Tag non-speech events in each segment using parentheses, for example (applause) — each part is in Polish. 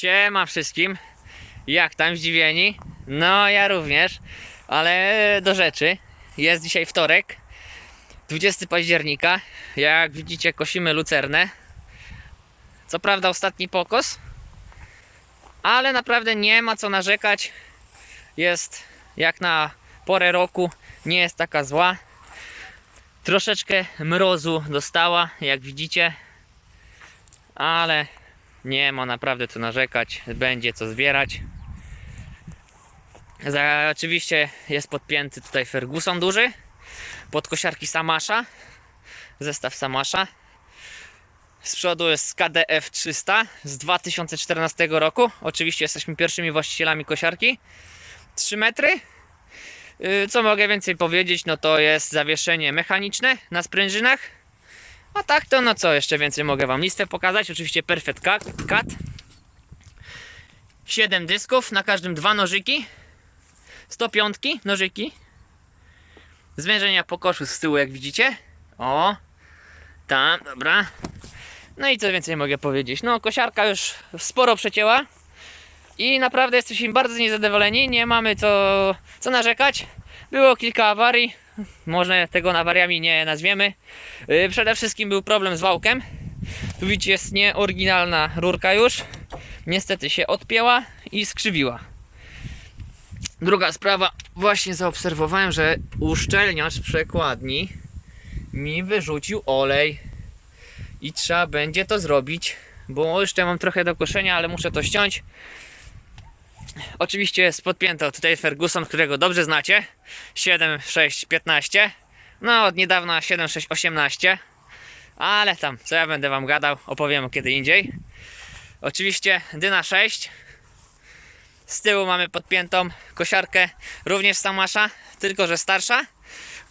Siema wszystkim. Jak tam zdziwieni? No ja również, ale do rzeczy. Jest dzisiaj wtorek, 20 października. Jak widzicie kosimy lucernę. Co prawda ostatni pokos, ale naprawdę nie ma co narzekać. Jest jak na porę roku, nie jest taka zła. Troszeczkę mrozu dostała, jak widzicie, ale nie ma naprawdę co narzekać, będzie co zbierać. Za, oczywiście jest podpięty tutaj Ferguson duży, pod kosiarki Samasza, zestaw Samasza. Z przodu jest KDF 300 z 2014 roku. Oczywiście jesteśmy pierwszymi właścicielami kosiarki. 3 metry. Yy, Co mogę więcej powiedzieć? No to jest zawieszenie mechaniczne na sprężynach. A tak to no co jeszcze więcej mogę Wam listę pokazać. Oczywiście Perfect Cut. cut. 7 dysków, na każdym dwa nożyki. 105 nożyki. Zwężenia po koszu z tyłu jak widzicie. O, tam, dobra. No i co więcej mogę powiedzieć? No kosiarka już sporo przecięła. I naprawdę jesteśmy bardzo niezadowoleni. Nie mamy co, co narzekać. Było kilka awarii. Może tego awariami nie nazwiemy. Yy, Przede wszystkim był problem z wałkiem. Tu widzicie jest nieoryginalna rurka już. Niestety się odpięła i skrzywiła. Druga sprawa, właśnie zaobserwowałem, że uszczelniacz przekładni mi wyrzucił olej i trzeba będzie to zrobić, bo jeszcze mam trochę do koszenia, ale muszę to ściąć. Oczywiście jest podpięto tutaj Ferguson, którego dobrze znacie. 7615. No od niedawna 7618. Ale tam, co ja będę wam gadał, opowiem kiedy indziej. Oczywiście Dyna 6. Z tyłu mamy podpiętą kosiarkę, również Samasza, tylko że starsza.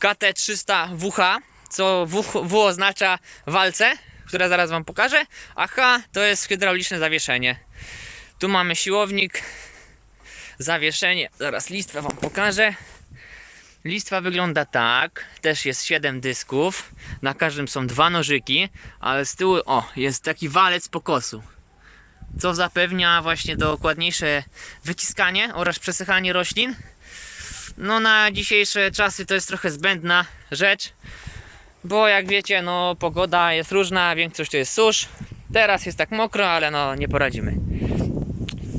KT300 WH, co W, w oznacza walce, które zaraz wam pokażę, a H to jest hydrauliczne zawieszenie. Tu mamy siłownik, zawieszenie, zaraz listwę wam pokażę. Listwa wygląda tak, też jest 7 dysków, na każdym są dwa nożyki, ale z tyłu, o, jest taki walec pokosu, co zapewnia właśnie dokładniejsze wyciskanie oraz przesychanie roślin. No na dzisiejsze czasy to jest trochę zbędna rzecz, bo jak wiecie, no pogoda jest różna, większość to jest susz. Teraz jest tak mokro, ale no nie poradzimy.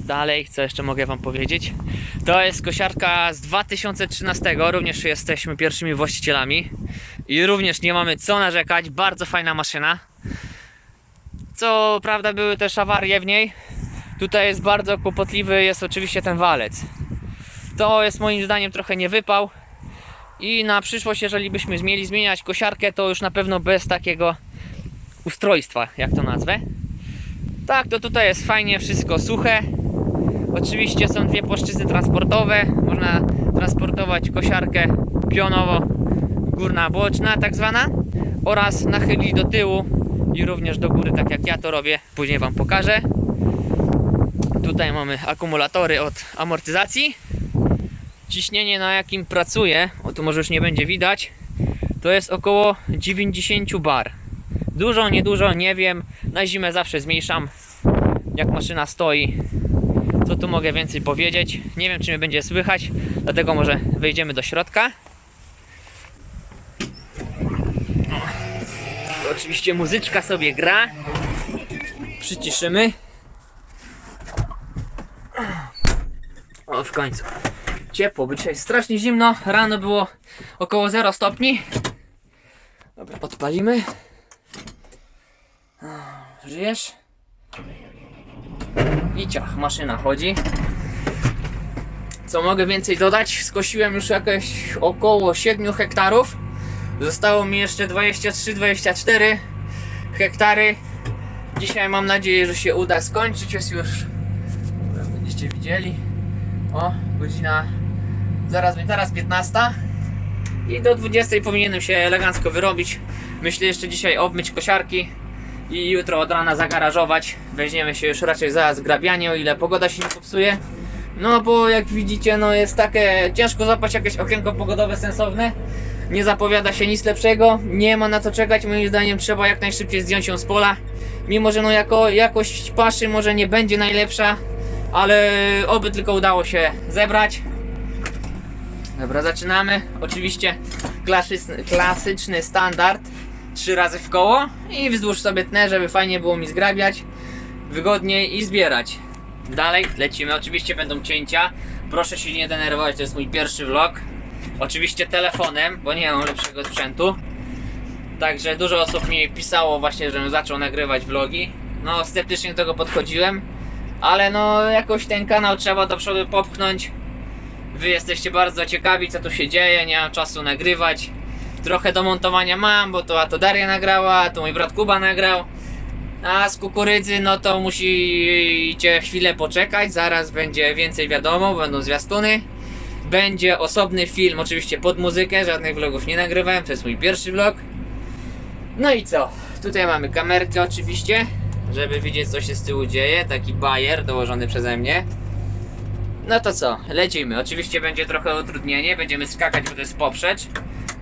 Dalej, co jeszcze mogę Wam powiedzieć? To jest kosiarka z 2013, również jesteśmy pierwszymi właścicielami i również nie mamy co narzekać, bardzo fajna maszyna. Co prawda były też awarie w niej. Tutaj jest bardzo kłopotliwy, jest oczywiście ten walec. To jest moim zdaniem trochę nie wypał. I na przyszłość, jeżeli byśmy mieli zmieniać kosiarkę, to już na pewno bez takiego ustrojstwa, jak to nazwę. Tak, to tutaj jest fajnie, wszystko suche. Oczywiście są dwie płaszczyzny transportowe. Można transportować kosiarkę pionowo górna boczna tak zwana oraz nachylić do tyłu i również do góry tak jak ja to robię. Później Wam pokażę. Tutaj mamy akumulatory od amortyzacji. Ciśnienie na jakim pracuję, o tu może już nie będzie widać, to jest około 90 bar. Dużo, niedużo, nie wiem. Na zimę zawsze zmniejszam, jak maszyna stoi. Co tu mogę więcej powiedzieć? Nie wiem, czy mnie będzie słychać, dlatego może wejdziemy do środka. Oczywiście muzyczka sobie gra. Przyciszymy. O, w końcu. Ciepło, bo dzisiaj strasznie zimno. Rano było około 0 stopni. Dobra, podpalimy. Żyjesz? I ciach, maszyna chodzi. Co mogę więcej dodać? Skosiłem już jakieś około 7 hektarów. Zostało mi jeszcze 23-24 hektary. Dzisiaj mam nadzieję, że się uda skończyć. Jest już, będziecie widzieli, o, godzina, zaraz, teraz 15. I do 20 powinienem się elegancko wyrobić. Myślę jeszcze dzisiaj obmyć kosiarki i jutro od rana zagarażować. Weźmiemy się już raczej za zgrabianie, o ile pogoda się nie popsuje. No bo jak widzicie, no jest takie ciężko złapać jakieś okienko pogodowe sensowne. Nie zapowiada się nic lepszego, nie ma na co czekać, moim zdaniem trzeba jak najszybciej zdjąć ją z pola. Mimo, że no jako jakość paszy może nie będzie najlepsza, ale oby tylko udało się zebrać. Dobra, zaczynamy. Oczywiście klasyczny, klasyczny standard. Trzy razy w koło i wzdłuż sobie tnę, żeby fajnie było mi zgrabiać, wygodniej i zbierać. Dalej lecimy. Oczywiście będą cięcia. Proszę się nie denerwować, to jest mój pierwszy vlog. Oczywiście telefonem, bo nie mam lepszego sprzętu. Także dużo osób mi pisało właśnie, żebym zaczął nagrywać vlogi. No sceptycznie do tego podchodziłem, ale no jakoś ten kanał trzeba do przodu popchnąć. Wy jesteście bardzo ciekawi co tu się dzieje, nie mam czasu nagrywać. Trochę do montowania mam, bo to a to Daria nagrała, a to mój brat Kuba nagrał. A z kukurydzy, no to musicie chwilę poczekać, zaraz będzie więcej wiadomo, będą zwiastuny. Będzie osobny film, oczywiście pod muzykę, żadnych vlogów nie nagrywałem, to jest mój pierwszy vlog. No i co? Tutaj mamy kamerkę oczywiście, żeby widzieć co się z tyłu dzieje, taki bajer dołożony przeze mnie. No to co, lecimy. Oczywiście będzie trochę utrudnienie, będziemy skakać, bo to jest poprzecz,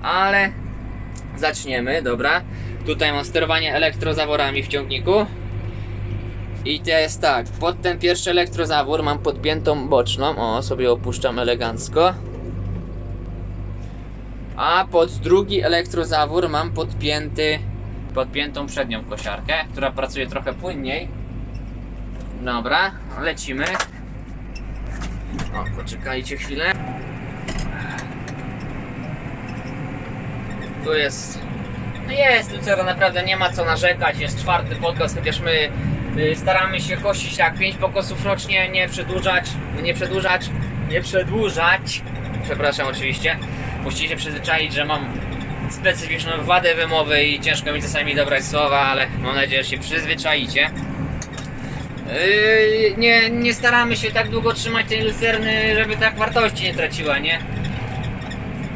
ale zaczniemy, dobra. Tutaj mam sterowanie elektrozaworami w ciągniku. I to jest tak, pod ten pierwszy elektrozawór mam podpiętą boczną, o sobie opuszczam elegancko. A pod drugi elektrozawór mam podpięty, podpiętą przednią kosiarkę, która pracuje trochę płynniej. Dobra, lecimy. O, poczekajcie chwilę. Tu jest. No jest Lucero, naprawdę nie ma co narzekać. Jest czwarty podcast, chociaż my y, staramy się kosić tak 5 pokosów rocznie, nie przedłużać, nie przedłużać, nie przedłużać. Przepraszam oczywiście. Musicie się przyzwyczaić, że mam specyficzną wadę wymowy i ciężko mi czasami dobrać słowa, ale mam nadzieję, że się przyzwyczaicie. Yy, nie, nie staramy się tak długo trzymać tej lucerny, żeby tak wartości nie traciła, nie?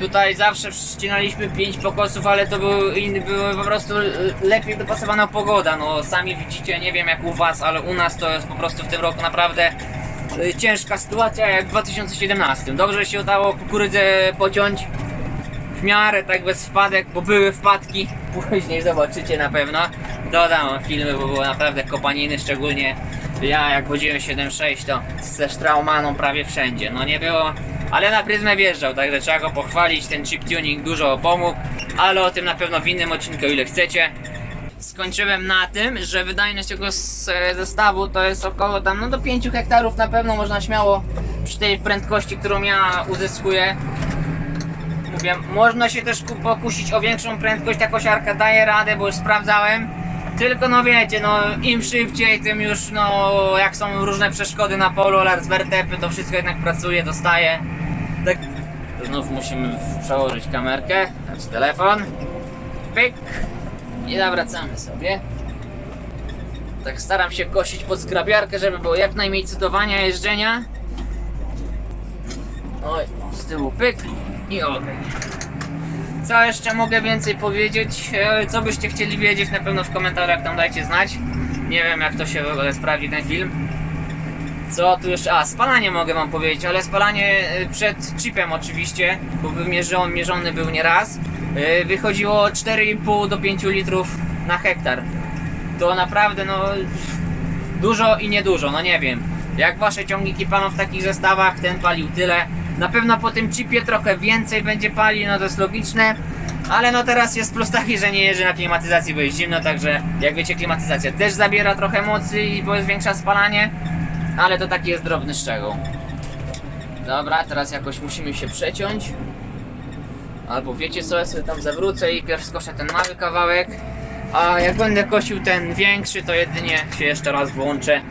Tutaj zawsze ścinaliśmy 5 pokosów, ale to był, inny, były po prostu lepiej dopasowana pogoda. No sami widzicie, nie wiem jak u was, ale u nas to jest po prostu w tym roku naprawdę y, ciężka sytuacja jak w 2017. Dobrze się udało kukurydzę pociąć w miarę tak bez wpadek, bo były wpadki. Później zobaczycie na pewno. Dodam filmy, bo było naprawdę kopaniny, szczególnie ja jak chodziłem 7.6 to ze Straumaną prawie wszędzie. No nie było, ale na pryzmę wjeżdżał, także trzeba go pochwalić. Ten chip tuning dużo pomógł, ale o tym na pewno w innym odcinku, ile chcecie. Skończyłem na tym, że wydajność tego zestawu to jest około tam no do 5 hektarów na pewno można śmiało przy tej prędkości, którą ja uzyskuję. Mówię, można się też ku- pokusić o większą prędkość, ta kosiarka daje radę, bo już sprawdzałem. Tylko no wiecie, no im szybciej, tym już no jak są różne przeszkody na polu, alarm z wertepy, to wszystko jednak pracuje, dostaje. Tak. Znów musimy przełożyć kamerkę, znaczy telefon. Pyk. I zawracamy sobie. Tak staram się kosić pod skrabiarkę, żeby było jak najmniej cytowania jeżdżenia. Oj, z tyłu pyk i okej. Co jeszcze mogę więcej powiedzieć? E, Co byście chcieli wiedzieć, na pewno w komentarzach tam dajcie znać. Nie wiem jak to się w ogóle sprawdzi ten film. Co tu jeszcze? A, spalanie mogę wam powiedzieć, ale spalanie e, przed chipem oczywiście, bo wymierzony, mierzony był nieraz. E, Wychodziło 4,5 do 5 litrów na hektar. To naprawdę no dużo i niedużo, no nie wiem. Jak wasze ciągniki palą w takich zestawach, ten palił tyle. Na pewno po tym chipie trochę więcej będzie palił, no to jest logiczne. Ale no teraz jest plus taki, że nie jeżdżę na klimatyzacji, bo jest zimno, także jak wiecie klimatyzacja też zabiera trochę mocy i bo jest większe spalanie. Ale to taki jest drobny szczegół. Dobra, teraz jakoś musimy się przeciąć. Albo wiecie co, ja sobie tam zawrócę i pierw skoszę ten mały kawałek. A jak będę kosił ten większy, to jedynie się jeszcze raz włączę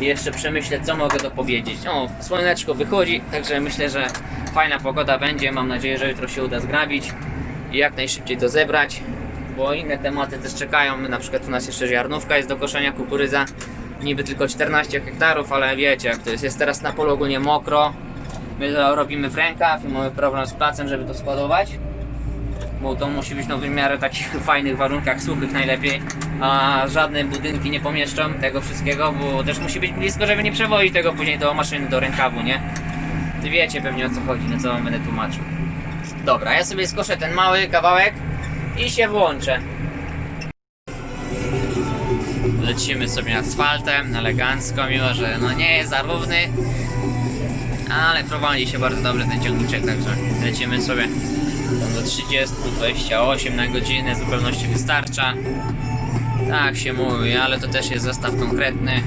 jeszcze przemyślę, co mogę dopowiedzieć. O, słoneczko wychodzi, także myślę, że fajna pogoda będzie. Mam nadzieję, że jutro się uda zgrabić i jak najszybciej to zebrać, bo inne tematy też czekają. Na przykład u nas jeszcze ziarnówka jest do koszenia, kukurydza. Niby tylko 14 hektarów, ale wiecie, jak to jest, jest teraz na polu ogólnie mokro. My to robimy w rękaw i mamy problem z placem, żeby to składować bo to musi być no, w miarę takich (laughs) fajnych warunkach suchych najlepiej, a żadne budynki nie pomieszczą tego wszystkiego, bo też musi być blisko, żeby nie przewozić tego później do maszyny, do rękawu, nie? Ty wiecie pewnie o co chodzi, no co wam będę tłumaczył. Dobra, ja sobie skoszę ten mały kawałek i się włączę. Lecimy sobie asfaltem, elegancko, mimo że no nie jest za równy, ale prowadzi się bardzo dobrze ten ciągniczek, także lecimy sobie do 30, 28 na godzinę, w zupełności wystarcza. Tak się mówi, ale to też jest zestaw konkretny.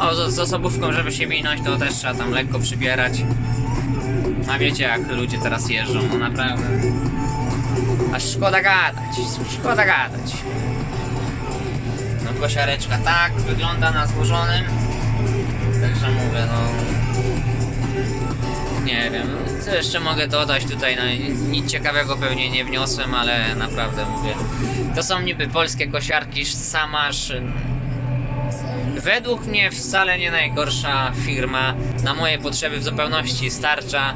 O, z, z osobówką, żeby się minąć, to też trzeba tam lekko przybierać. A wiecie jak ludzie teraz jeżdżą, no naprawdę. Aż szkoda gadać, szkoda gadać. No kosiareczka tak wygląda na złożonym. Także mówię, no... Nie wiem, co jeszcze mogę dodać tutaj, no nic ciekawego pewnie nie wniosłem, ale naprawdę mówię. To są niby polskie kosiarki, Samasz. Według mnie wcale nie najgorsza firma. Na moje potrzeby w zupełności starcza.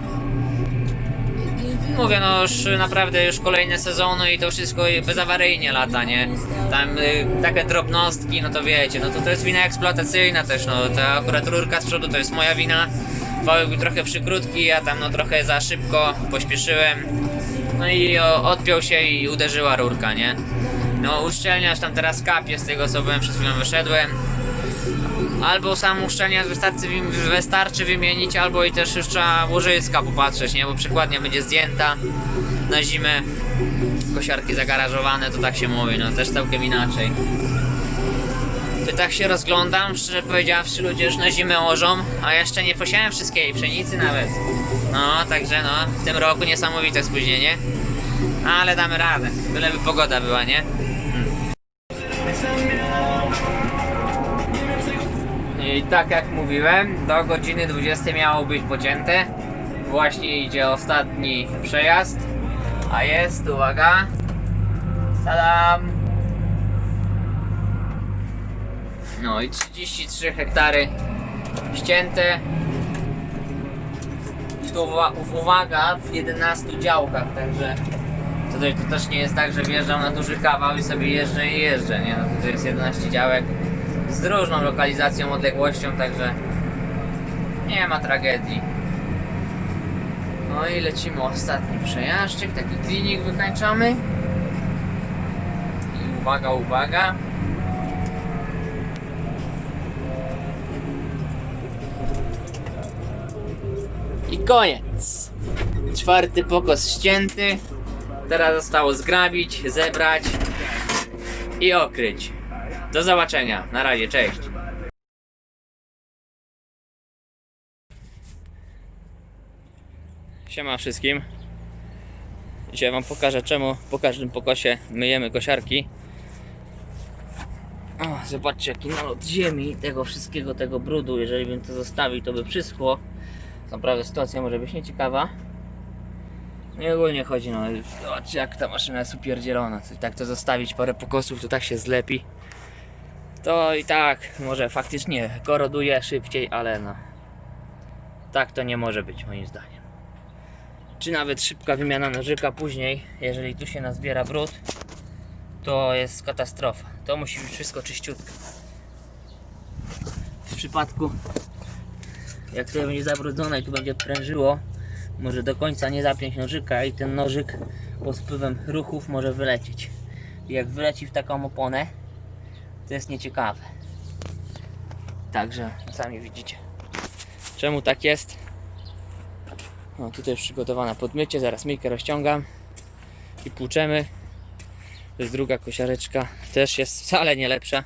Mówię, no już naprawdę już kolejne sezony i to wszystko bezawaryjnie lata, nie? Tam y, takie drobnostki, no to wiecie, no to to jest wina eksploatacyjna też, no ta akurat rurka z przodu to jest moja wina. Wałek był trochę przykrótki, ja tam no trochę za szybko pośpieszyłem. No i o, odpiął się i uderzyła rurka, nie? No uszczelniacz tam teraz kapie z tego co byłem przed chwilą wyszedłem. Albo sam uszczelniacz wystarczy, wystarczy wymienić, albo i też już trzeba łożyska popatrzeć, nie? Bo przykładnia będzie zdjęta na zimę. Kosiarki zagarażowane, to tak się mówi, no też całkiem inaczej. Ty tak się rozglądam, szczerze powiedziawszy, ludzie już na zimę łożą, a jeszcze nie posiałem wszystkiej pszenicy nawet. No, także no, w tym roku niesamowite spóźnienie. Ale damy radę, byleby pogoda była, nie? I tak jak mówiłem, do godziny 20 miało być pocięte. Właśnie idzie ostatni przejazd. A jest, uwaga. Tadam! No i 33 hektary ścięte. I tu uwa- uwaga, w 11 działkach, także tutaj to też nie jest tak, że wjeżdżam na duży kawał i sobie jeżdżę i jeżdżę, nie? No tutaj jest 11 działek z różną lokalizacją, odległością, także nie ma tragedii. No i lecimy ostatni przejażdżek, taki klinik wykańczamy. I uwaga, uwaga. I koniec. Czwarty pokos ścięty. Teraz zostało zgrabić, zebrać i okryć. Do zobaczenia. Na razie, cześć. Siema wszystkim. Dzisiaj wam pokażę czemu po każdym pokosie myjemy kosiarki. O, zobaczcie jaki nalot ziemi, tego wszystkiego, tego brudu. Jeżeli bym to zostawił, to by przyschło. Naprawdę sytuacja może być nieciekawa. No i ogólnie chodzi, no zobaczcie jak ta maszyna jest upierdzielona. Tak to zostawić parę pokosów, to tak się zlepi. To i tak może faktycznie koroduje szybciej, ale no. Tak to nie może być moim zdaniem. Czy nawet szybka wymiana nożyka później, jeżeli tu się nazbiera brud, to jest katastrofa. To musi być wszystko czyściutko. W przypadku jak to będzie zabrudzone i tu będzie prężyło, może do końca nie zapiąć nożyka i ten nożyk pod wpływem ruchów może wylecieć. I jak wyleci w taką oponę, to jest nieciekawe. Także sami widzicie. Czemu tak jest? No tutaj już przygotowana podmycie, zaraz myjkę rozciągam i płuczemy. To jest druga kosiareczka, też jest wcale nie lepsza.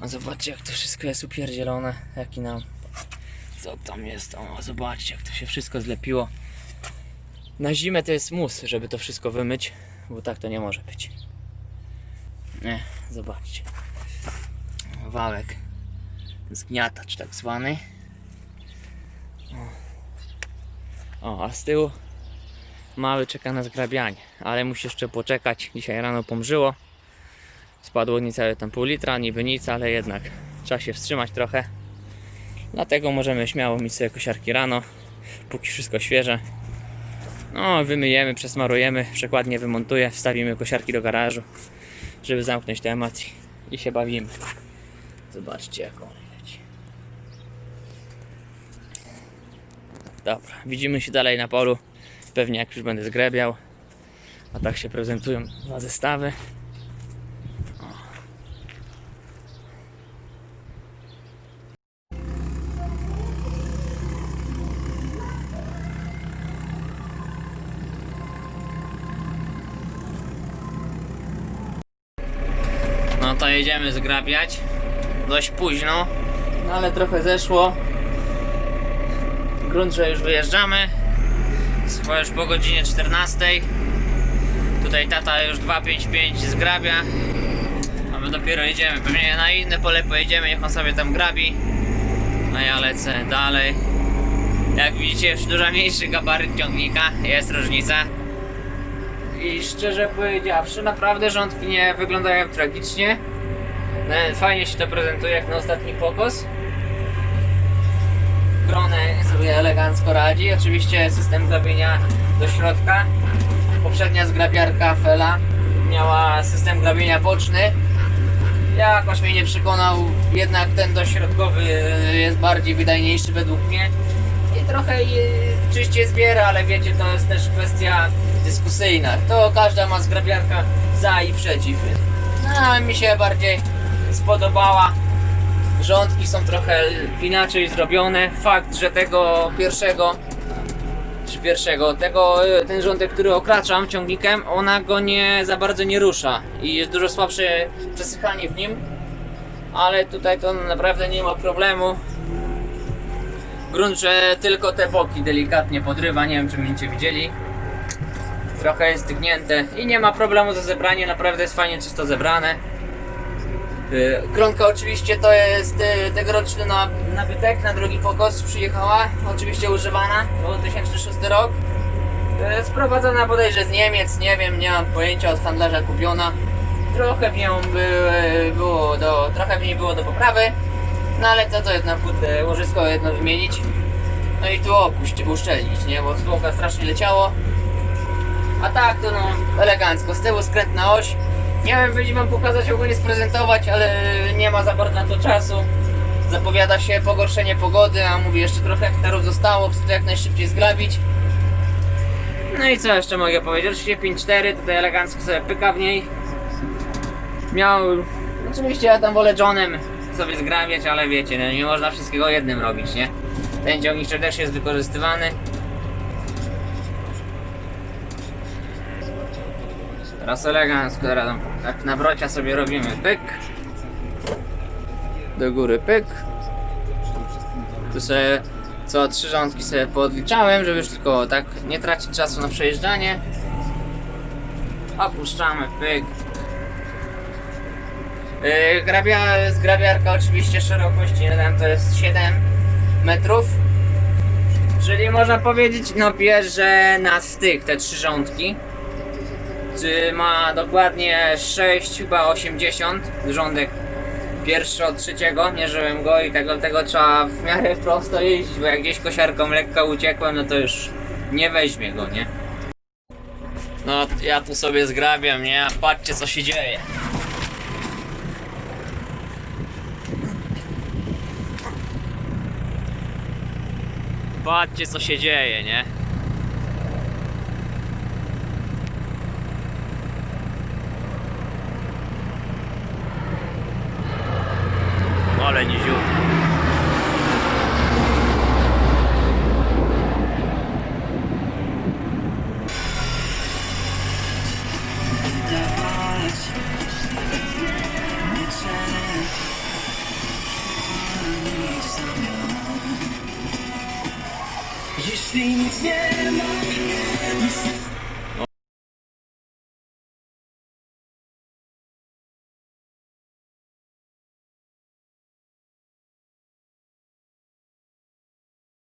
A zobaczcie jak to wszystko jest upierdzielone, jaki nam co tam jest? O, zobaczcie, jak to się wszystko zlepiło. Na zimę to jest mus, żeby to wszystko wymyć, bo tak to nie może być. Nie, zobaczcie. Wałek. Zgniatacz tak zwany. O. a z tyłu mały czeka na zgrabianie, ale musi jeszcze poczekać. Dzisiaj rano pomrzyło. Spadło niecałe tam pół litra, niby nic, ale jednak trzeba się wstrzymać trochę. Dlatego możemy śmiało mieć sobie kosiarki rano, póki wszystko świeże. No, wymyjemy, przesmarujemy, przekładnie wymontuję, wstawimy kosiarki do garażu, żeby zamknąć temat i, się bawimy. Zobaczcie, jak on leci. Dobra, widzimy się dalej na polu, Pewnie jak już będę zgrabiał. A tak się prezentują dwa zestawy. No to jedziemy zgrabiać. Dość późno, no ale trochę zeszło. Grunt, że już wyjeżdżamy. Chyba już po godzinie 14. Tutaj tata już 255 zgrabia. A my dopiero jedziemy. Pewnie na inne pole pojedziemy, niech on sobie tam grabi. A ja lecę dalej. Jak widzicie, już dużo mniejszy gabaryt ciągnika, jest różnica. I szczerze powiedziawszy, naprawdę rządki nie wyglądają tragicznie. E, Fajnie się to prezentuje jak na ostatni pokos. Gronek sobie elegancko radzi. Oczywiście system grabienia do środka. Poprzednia zgrabiarka Fela miała system grabienia boczny. Jakoś mnie nie przekonał, jednak ten dośrodkowy jest bardziej wydajniejszy według mnie. I trochę i czyściej zbiera, ale wiecie, to jest też kwestia dyskusyjna. To każda ma zgrabiarka za i przeciw. No, mi się bardziej spodobała. Rządki są trochę inaczej zrobione. Fakt, że tego pierwszego czy pierwszego, tego, ten rządek, który okraczam ciągnikiem, ona go nie za bardzo nie rusza i jest dużo słabsze przesychanie w nim, ale tutaj to naprawdę nie ma problemu. Grunt, że tylko te boki delikatnie podrywa, nie wiem czy będziecie widzieli. Trochę jest stygnięte i nie ma problemu ze zebraniem, naprawdę jest fajnie czysto zebrane. Y, Kronka oczywiście to jest y, tegoroczny na- nabytek na drugi pokos przyjechała, oczywiście używana, 2006 rok. Y, Sprowadzona bodajże z Niemiec, nie wiem, nie mam pojęcia, od handlarza kupiona. Trochę w nią by, było do, trochę w niej było do poprawy, no ale co to jest na kurde, łożysko jedno wymienić. No i tu opuść, uszczelnić, nie, bo zwłoka strasznie leciało. A tak to no, elegancko, z tyłu skrętna oś. Miałem wyjść wam pokazać, ogólnie sprezentować, ale nie ma za bardzo na to czasu. Zapowiada się pogorszenie pogody, a mówię, jeszcze trochę hektarów zostało, chcę to jak najszybciej zgrabić. No i co jeszcze mogę powiedzieć? Oczywiście 5.4, tutaj elegancko sobie pyka w niej. Miał... Oczywiście ja tam wolę Johnem sobie zgrabiać, ale wiecie, no, nie można wszystkiego jednym robić, nie? Ten ciągniczek też jest wykorzystywany. Teraz elegancko, teraz tam jak na brocia sobie robimy pyk. Do góry pyk. Tu sobie co trzy rządki sobie poodliczałem, żeby już tylko tak nie tracić czasu na przejeżdżanie. Opuszczamy pyk. Yy, grabia, zgrabiarka oczywiście szerokości, nie wiem, to jest 7 metrów. Czyli można powiedzieć, no bierze na styk te trzy rządki. Czy ma dokładnie 6, chyba 80 rządek pierwszy od trzeciego, mierzyłem go i tego, tego trzeba w miarę prosto jeździć, bo jak gdzieś kosiarką lekko uciekłem, no to już nie weźmie go, nie? No ja tu sobie zgrabiam, nie? Patrzcie co się dzieje. Patrzcie co się dzieje, nie? Ale niziutko.